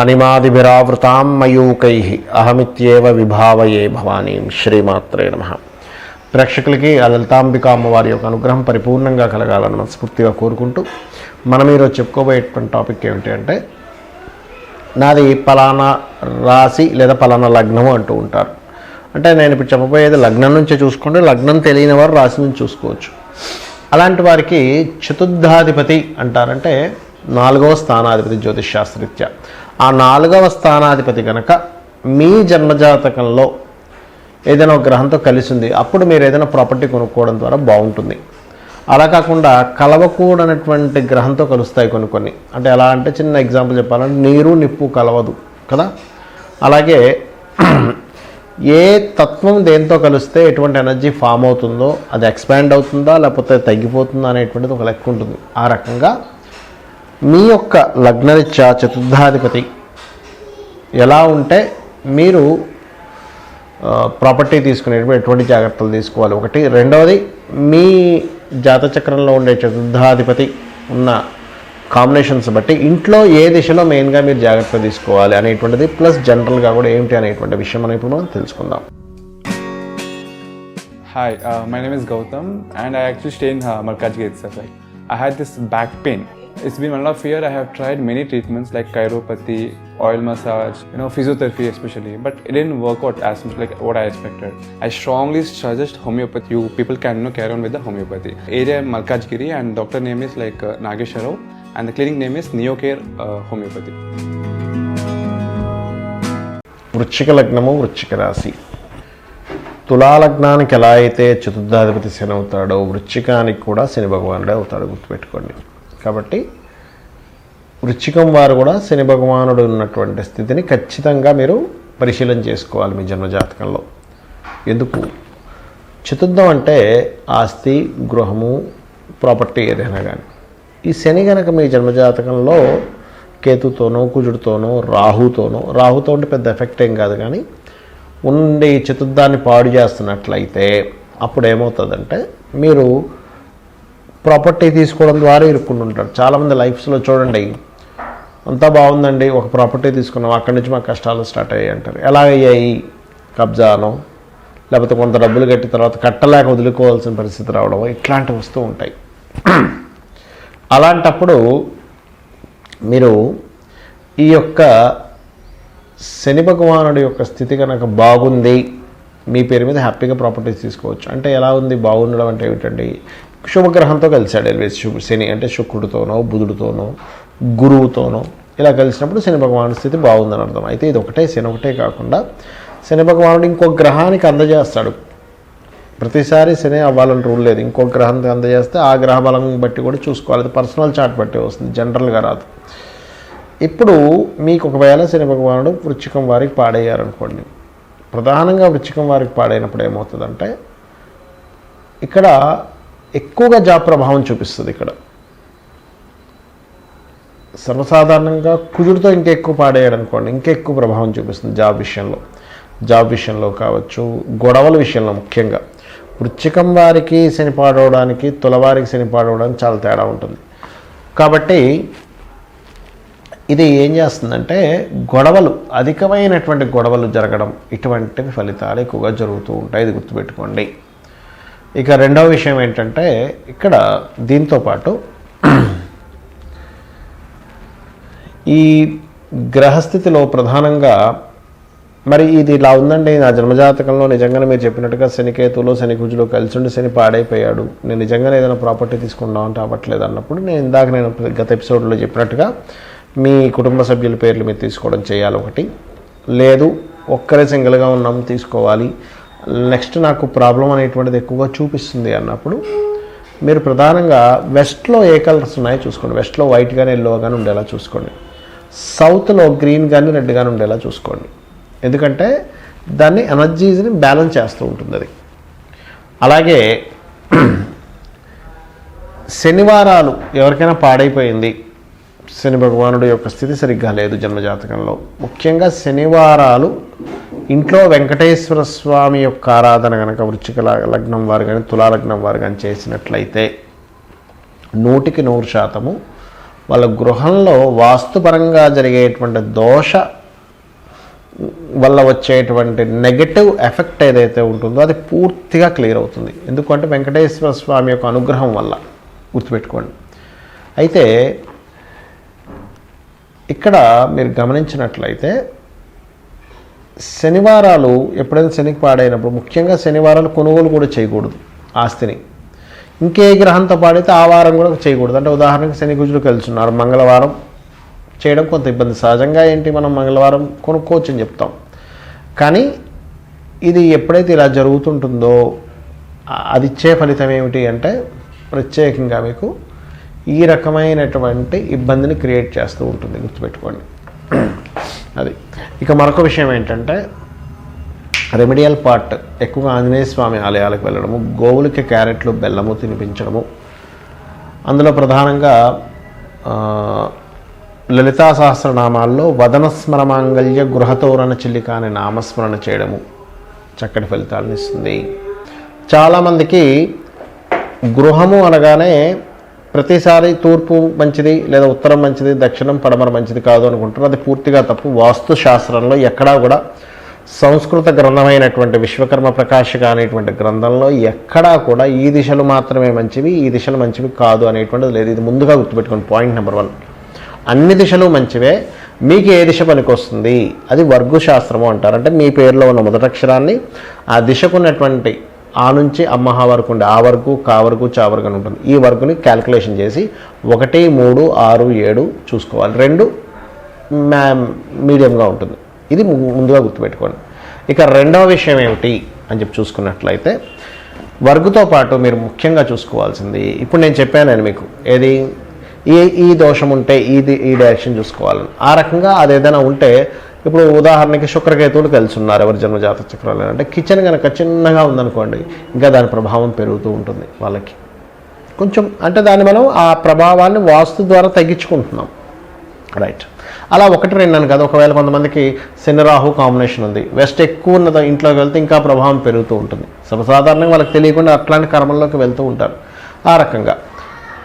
అనిమాదిభిరావృతాం మయూకై అహమిత్యేవ విభావయే భవానీం శ్రీమాత్రే నమ. ప్రేక్షకులకి ఆ లలితాంబిక అమ్మవారి యొక్క అనుగ్రహం పరిపూర్ణంగా కలగాలని మనస్ఫూర్తిగా కోరుకుంటూ మనం ఈరోజు చెప్పుకోబోయేటువంటి టాపిక్ ఏమిటి అంటే నాది పలానా రాశి లేదా పలానా లగ్నము అంటూ ఉంటారు. అంటే నేను ఇప్పుడు చెప్పబోయేది లగ్నం నుంచే చూసుకుంటే లగ్నం తెలియని వారు రాశి నుంచి చూసుకోవచ్చు. అలాంటి వారికి చతుర్థాధిపతి అంటారంటే నాలుగవ స్థానాధిపతి జ్యోతిష్ శాస్త్రరీత్యా. ఆ నాలుగవ స్థానాధిపతి కనుక మీ జన్మజాతకంలో ఏదైనా ఒక గ్రహంతో కలిసి ఉంది అప్పుడు మీరు ఏదైనా ప్రాపర్టీ కొనుక్కోవడం ద్వారా బాగుంటుంది. అలా కాకుండా కలవకూడనటువంటి గ్రహంతో కలుస్తాయి కొన్ని కొన్ని. అంటే ఎలా అంటే చిన్న ఎగ్జాంపుల్ చెప్పాలంటే నీరు నిప్పు కలవదు కదా? అలాగే ఏ తత్వం దేంతో కలిస్తే ఎటువంటి ఎనర్జీ ఫామ్ అవుతుందో అది ఎక్స్పాండ్ అవుతుందా లేకపోతే తగ్గిపోతుందా అనేటువంటిది ఒక లెక్క ఉంటుంది. ఆ రకంగా మీ యొక్క లగ్నరీత్యా చతుర్థాధిపతి ఎలా ఉంటే మీరు ప్రాపర్టీ తీసుకునేటప్పుడు ఎటువంటి జాగ్రత్తలు తీసుకోవాలి? ఒకటి. రెండవది మీ జాతచక్రంలో ఉండే చతుర్థాధిపతి ఉన్న కాంబినేషన్స్ బట్టి ఇంట్లో ఏ దిశలో మెయిన్గా మీరు జాగ్రత్త తీసుకోవాలి అనేటువంటిది ప్లస్ జనరల్గా కూడా ఏమిటి అనేటువంటి విషయం మనం ఇప్పుడు మనం తెలుసుకుందాం hi my name is Gautam and I actual stay in Markaz gate sir I had this back pain. It's been one of year. I have tried many treatments like chiropathy, oil massage, you know, physiotherapy especially, but it didn't work out as much like what I expected. I strongly suggest homeopathy. You people can you know, carry on with the homeopathy. Area Malkajgiri, and doctor name is like uh, Nagesharov, and the clinic name is Neocare uh, Homeopathy. వృశ్చిక లగ్నము వృశ్చిక రాశి తులాలగ్నానికి ఎలా అయితే చతుర్థాధిపతి శని అవుతాడో వృశ్చికానికి కూడా శని భగవానుడే అవుతాడు గుర్తుపెట్టుకోండి కాబట్టి వృచ్చికం వారు కూడా శని భగవానుడు ఉన్నటువంటి స్థితిని ఖచ్చితంగా మీరు పరిశీలన చేసుకోవాలి మీ జన్మజాతకంలో ఎందుకు? చతుర్థం అంటే ఆస్తి గృహము ప్రాపర్టీ ఏదైనా కానీ ఈ శని కనుక మీ జన్మజాతకంలో కేతుతోనో కుజుడితోనో రాహుతోనో రాహుతో ఉంటే పెద్ద ఎఫెక్ట్ ఏం కాదు కానీ ఉండి చతుర్థాన్ని పాడు చేస్తున్నట్లయితే అప్పుడు ఏమవుతుందంటే మీరు ప్రాపర్టీ తీసుకోవడం ద్వారా ఇరుక్కుని ఉంటారు. చాలామంది లైఫ్స్లో చూడండి అంతా బాగుందండి ఒక ప్రాపర్టీ తీసుకున్నాం అక్కడి నుంచి మాకు కష్టాలు స్టార్ట్ అయ్యాయి అంటారు. ఎలా అయ్యాయి? కబ్జానో లేకపోతే కొంత డబ్బులు కట్టిన తర్వాత కట్టలేక వదులుకోవాల్సిన పరిస్థితి రావడం ఇట్లాంటివి వస్తూ ఉంటాయి. అలాంటప్పుడు మీరు ఈ యొక్క శని భగవానుడి యొక్క స్థితి కనుక బాగుంది మీ పేరు మీద హ్యాపీగా ప్రాపర్టీస్ తీసుకోవచ్చు. అంటే ఎలా ఉంది? బాగుండడం అంటే ఏమిటండి? శుభగ్రహంతో కలిశాడు ఎల్వేస్ శుభ శని అంటే శుక్రుడితోనో బుధుడితోనో గురువుతోనో ఇలా కలిసినప్పుడు శని భగవాను స్థితి బాగుందని అర్థం. అయితే ఇది ఒకటే శని ఒకటే కాకుండా శని భగవానుడు ఇంకో గ్రహానికి అందజేస్తాడు. ప్రతిసారి శని అవ్వాలని రూల్ లేదు. ఇంకో గ్రహానికి అందజేస్తే ఆ గ్రహ బలం బట్టి కూడా చూసుకోవాలి. అది పర్సనల్ చార్ట్ బట్టి వస్తుంది. జనరల్గా రాదు. ఇప్పుడు మీకు ఒకవేళ శని భగవానుడు వృచ్చికం వారికి పాడేయారనుకోండి ప్రధానంగా వృచ్చికం వారికి పాడైనప్పుడు ఏమవుతుందంటే ఇక్కడ ఎక్కువగా జాబ్ ప్రభావం చూపిస్తుంది ఇక్కడ. సర్వసాధారణంగా కుజుడితో ఇంకెక్కువ పాడేయడం అనుకోండి ఇంకెక్కువ ప్రభావం చూపిస్తుంది జాబ్ విషయంలో. జాబ్ విషయంలో కావచ్చు గొడవల విషయంలో ముఖ్యంగా. వృచ్చికం వారికి శని పాడవడానికి తులవారికి శని పాడవడానికి చాలా తేడా ఉంటుంది. కాబట్టి ఇది ఏం చేస్తుందంటే గొడవలు అధికమైనటువంటి గొడవలు జరగడం ఇటువంటివి ఫలితాలు ఎక్కువగా జరుగుతూ ఉంటాయి. ఇది గుర్తుపెట్టుకోండి. ఇక రెండవ విషయం ఏంటంటే ఇక్కడ దీంతో పాటు ఈ గ్రహస్థితిలో ప్రధానంగా మరి ఇది ఇలా ఉందండి. నా జన్మజాతకంలో నిజంగానే మీరు చెప్పినట్టుగా శనికేతులో శని కుజులో కలిసి ఉండి శని పాడైపోయాడు. నేను నిజంగానే ఏదైనా ప్రాపర్టీ తీసుకుందాం అంటే అవ్వట్లేదు అన్నప్పుడు నేను ఇందాక నేను గత ఎపిసోడ్లో చెప్పినట్టుగా మీ కుటుంబ సభ్యుల పేర్లు మీరు తీసుకోవడం చేయాలి ఒకటి. లేదు ఒక్కరే సింగిల్గా ఉన్నాం తీసుకోవాలి. నెక్స్ట్ నాకు ప్రాబ్లం అనేటువంటిది ఎక్కువగా చూపిస్తుంది అన్నప్పుడు మీరు ప్రధానంగా వెస్ట్లో ఏ కలర్స్ ఉన్నాయో చూసుకోండి. వెస్ట్లో వైట్ కానీ ఎల్లో కానీ ఉండేలా చూసుకోండి. సౌత్లో గ్రీన్ కానీ రెడ్ కానీ ఉండేలా చూసుకోండి. ఎందుకంటే దాన్ని ఎనర్జీస్ని బ్యాలెన్స్ చేస్తూ ఉంటుంది అది. అలాగే శనివారాలు ఎవరికైనా పాడైపోయింది. శని భగవానుడి యొక్క స్థితి సరిగ్గా లేదు జన్మజాతకంలో. ముఖ్యంగా శనివారాలు ఇంట్లో వెంకటేశ్వర స్వామి యొక్క ఆరాధన కనుక వృచ్చిక లగ్నం వారు కానీ తులాలగ్నం వారు కానీ చేసినట్లయితే నూటికి నూరు శాతము వాళ్ళ గృహంలో వాస్తుపరంగా జరిగేటువంటి దోష వల్ల వచ్చేటువంటి నెగటివ్ ఎఫెక్ట్ ఏదైతే ఉంటుందో అది పూర్తిగా క్లియర్ అవుతుంది. ఎందుకంటే వెంకటేశ్వర స్వామి యొక్క అనుగ్రహం వల్ల గుర్తుపెట్టుకోండి. అయితే ఇక్కడ మీరు గమనించినట్లయితే శనివారాలు ఎప్పుడైనా శనికి పాడైనప్పుడు ముఖ్యంగా శనివారాలు కొనుగోలు కూడా చేయకూడదు ఆస్తిని. ఇంకే గ్రహంతో పాడైతే ఆ వారం కూడా చేయకూడదు. అంటే ఉదాహరణకు శని కుజులు కలుసున్నారు మంగళవారం చేయడం కొంత ఇబ్బంది. సహజంగా ఏంటి మనం మంగళవారం కొనుక్కోవచ్చు అని చెప్తాం. కానీ ఇది ఎప్పుడైతే ఇలా జరుగుతుంటుందో అది ఇచ్చే ఫలితం ఏమిటి అంటే ప్రత్యేకంగా మీకు ఈ రకమైనటువంటి ఇబ్బందిని క్రియేట్ చేస్తూ ఉంటుంది. గుర్తుపెట్టుకోండి. అది. ఇక మరొక విషయం ఏంటంటే రెమెడియల్ పార్ట్ ఎక్కువగా ఆంజనేయ స్వామి ఆలయాలకు వెళ్ళడము గోవులకి క్యారెట్లు బెల్లము తినిపించడము. అందులో ప్రధానంగా లలితా సహస్రనామాల్లో వదన స్మరమాంగళ్య గృహతోరణ చిల్లిక అనే నామస్మరణ చేయడము చక్కటి ఫలితాలను ఇస్తుంది. చాలామందికి గృహము అనగానే ప్రతిసారి తూర్పు మంచిది లేదా ఉత్తరం మంచిది దక్షిణం పడమర మంచిది కాదు అనుకుంటారు అది పూర్తిగా తప్పు. వాస్తు శాస్త్రంలో ఎక్కడా కూడా సంస్కృత గ్రంథమైనటువంటి విశ్వకర్మ ప్రకాశక అనేటువంటి గ్రంథంలో ఎక్కడా కూడా ఈ దిశలు మాత్రమే మంచివి ఈ దిశలు మంచివి కాదు అనేటువంటిది లేదు. ఇది ముందుగా గుర్తుపెట్టుకోండి. Point number one. అన్ని దిశలు మంచివే. మీకు ఏ దిశ పనికొస్తుంది? అది వర్గు శాస్త్రము అంటారు. అంటే మీ పేరులో ఉన్న మొదటి అక్షరాన్ని ఆ దిశకు ఉన్నటువంటి ఆ నుంచి అమ్మహ వరకు ఉండే ఆ వరకు కా వరకు చా వరకు అని ఉంటుంది. ఈ వరకుని క్యాలిక్యులేషన్ చేసి ఒకటి మూడు ఆరు ఏడు చూసుకోవాలి. రెండు మ్యా మీడియంగా ఉంటుంది. ఇది ముందుగా గుర్తుపెట్టుకోండి. ఇక రెండవ విషయం ఏమిటి అని చెప్పి చూసుకున్నట్లయితే వర్గుతో పాటు మీరు ముఖ్యంగా చూసుకోవాల్సింది ఇప్పుడు నేను చెప్పాను నేను మీకు ఏది? ఈ ఈ దోషం ఉంటే ఇది ఈ డైరెక్షన్ చూసుకోవాలని. ఆ రకంగా అది ఏదైనా ఉంటే ఇప్పుడు ఉదాహరణకి శుక్రకేతువులు కలిసి ఉన్నారు ఎవరి జన్మ జాతక చక్రాలు అంటే కిచెన్ కనుక చిన్నగా ఉందనుకోండి ఇంకా దాని ప్రభావం పెరుగుతూ ఉంటుంది వాళ్ళకి. కొంచెం అంటే దాన్ని మనం ఆ ప్రభావాన్ని వాస్తు ద్వారా తగ్గించుకుంటున్నాం. రైట్. అలా ఒకటి రెండు అని కదా ఒకవేళ కొంతమందికి శనిరాహు కాంబినేషన్ ఉంది. వెస్ట్ ఎక్కువ ఉన్న ఇంట్లోకి వెళ్తే ఇంకా ప్రభావం పెరుగుతూ ఉంటుంది. సర్వసాధారణంగా వాళ్ళకి తెలియకుండా అట్లాంటి కర్మల్లోకి వెళ్తూ ఉంటారు. ఆ రకంగా.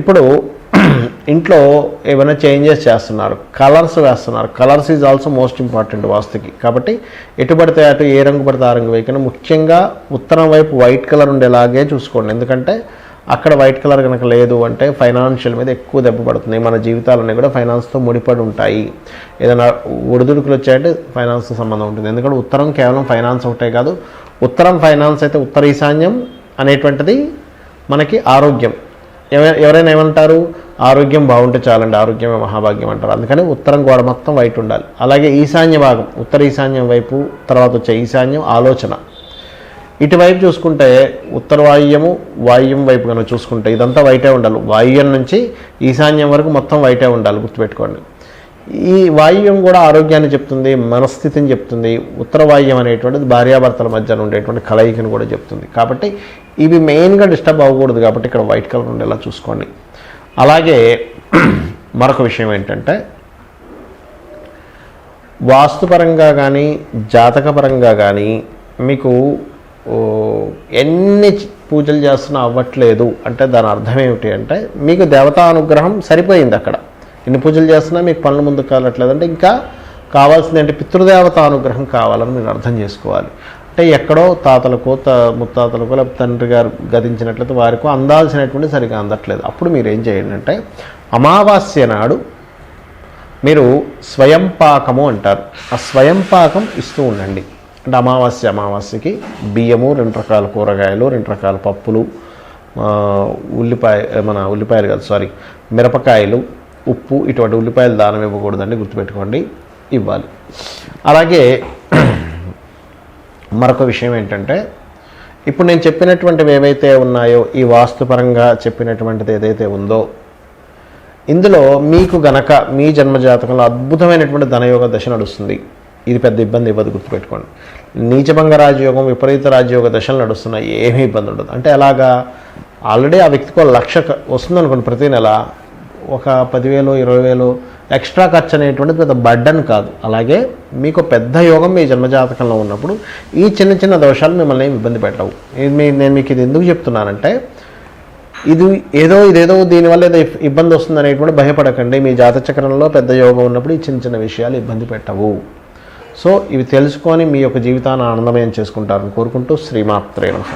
ఇప్పుడు ఇంట్లో ఏమైనా చేంజెస్ చేస్తున్నారు కలర్స్ వేస్తున్నారు. Colours is also most important వాస్తుకి. కాబట్టి ఎటు పడితే అటు ఏ రంగు పడితే ఆ రంగు వేయకుండా. ముఖ్యంగా ఉత్తరం వైపు వైట్ కలర్ ఉండేలాగే చూసుకోండి. ఎందుకంటే అక్కడ వైట్ కలర్ కనుక లేదు అంటే ఫైనాన్షియల్ మీద ఎక్కువ దెబ్బ పడుతుంది. మన జీవితాలన్నీ కూడా ఫైనాన్స్తో ముడిపడి ఉంటాయి. ఏదైనా ఒడిదుడుకులు వచ్చాయంటే ఫైనాన్స్తో సంబంధం ఉంటుంది. ఎందుకంటే ఉత్తరం కేవలం ఫైనాన్స్ ఒకటే కాదు. ఉత్తరం ఫైనాన్స్ అయితే ఉత్తర ఈశాన్యం అనేటువంటిది మనకి ఆరోగ్యం. ఎవరైనా ఏమంటారు? ఆరోగ్యం బాగుంటే చాలండి ఆరోగ్యమే మహాభాగ్యం అంటారు. అందుకని ఉత్తరం గోడ మొత్తం వైట్ ఉండాలి. అలాగే ఈశాన్య భాగం ఉత్తర ఈశాన్యం వైపు తర్వాత వచ్చే ఈశాన్యం ఆలోచన. ఇటువైపు చూసుకుంటే ఉత్తర వాయువ్యము వాయువ్యం వైపు కనుక చూసుకుంటే ఇదంతా వైటే ఉండాలి. వాయువ్యం నుంచి ఈశాన్యం వరకు మొత్తం వైటే ఉండాలి గుర్తుపెట్టుకోండి. ఈ వాయువ్యం కూడా ఆరోగ్యాన్ని చెప్తుంది మనస్థితిని చెప్తుంది ఉత్తర వాయువ్యం అనేటువంటిది భార్యాభర్తల మధ్య ఉండేటువంటి కలయికను కూడా చెప్తుంది. కాబట్టి ఇవి మెయిన్గా డిస్టర్బ్ అవ్వకూడదు కాబట్టి ఇక్కడ వైట్ కలర్ ఉండేలా చూసుకోండి. అలాగే మరొక విషయం ఏంటంటే వాస్తుపరంగా కానీ జాతకపరంగా కానీ మీకు ఎన్ని పూజలు చేస్తున్నా అవ్వట్లేదు అంటే దాని అర్థం ఏమిటి అంటే మీకు దేవతా అనుగ్రహం సరిపోయింది అక్కడ. ఎన్ని పూజలు చేస్తున్నా మీకు పనులు ముందు కావట్లేదు అంటే ఇంకా కావాల్సింది అంటే పితృదేవత అనుగ్రహం కావాలని మీరు అర్థం చేసుకోవాలి. అంటే ఎక్కడో తాతలకో త ముత్తాతలకో లేకపోతే తండ్రి గారు గతించినట్లయితే వారికో అందాల్సినటువంటి సరిగా అందట్లేదు. అప్పుడు మీరు ఏం చేయండి అంటే అమావాస్య నాడు మీరు స్వయం పాకము అంటారు. ఆ స్వయం పాకం ఇస్తూ ఉండండి. అంటే అమావాస్య అమావాస్యకి బియ్యము రెండు రకాల కూరగాయలు రెండు రకాల పప్పులు ఉల్లిపాయ మన ఉల్లిపాయలు కాదు సారీ మిరపకాయలు ఉప్పు ఇటువంటి ఉల్లిపాయలు దానం ఇవ్వకూడదండి గుర్తుపెట్టుకోండి ఇవ్వాలి. అలాగే మరొక విషయం ఏంటంటే ఇప్పుడు నేను చెప్పినటువంటివి ఏవైతే ఉన్నాయో ఈ వాస్తుపరంగా చెప్పినటువంటిది ఏదైతే ఉందో ఇందులో మీకు గనక మీ జన్మజాతకంలో అద్భుతమైనటువంటి ధనయోగ దశ నడుస్తుంది. ఇది పెద్ద ఇబ్బంది ఇవ్వదు గుర్తుపెట్టుకోండి. నీచభంగ రాజయోగం విపరీత రాజయోగ దశలు నడుస్తున్నాయి ఏమీ ఇబ్బంది ఉండదు. అంటే అలాగా ఆల్రెడీ ఆ వ్యక్తికి ఒక లక్ష వస్తుంది అనుకోండి ప్రతి నెల ఒక పదివేలు ఇరవై వేలు ఎక్స్ట్రా ఖర్చు అనేటువంటిది పెద్ద బడ్డన్ కాదు. అలాగే మీకు పెద్ద యోగం మీ జన్మజాతకంలో ఉన్నప్పుడు ఈ చిన్న చిన్న దోషాలు మిమ్మల్ని ఏమి ఇబ్బంది పెట్టవు. మీ- నేను మీకు ఇది ఎందుకు చెప్తున్నానంటే ఇది ఏదో ఇదేదో దీనివల్ల ఏదో ఇబ్బంది వస్తుంది అనేటువంటి భయపడకండి. మీ జాత చక్రంలో పెద్ద యోగం ఉన్నప్పుడు ఈ చిన్న చిన్న విషయాలు ఇబ్బంది పెట్టవు. సో ఇవి తెలుసుకొని మీ యొక్క జీవితాన్ని ఆనందమయం చేసుకుంటారని కోరుకుంటూ శ్రీమాత్రే నమః.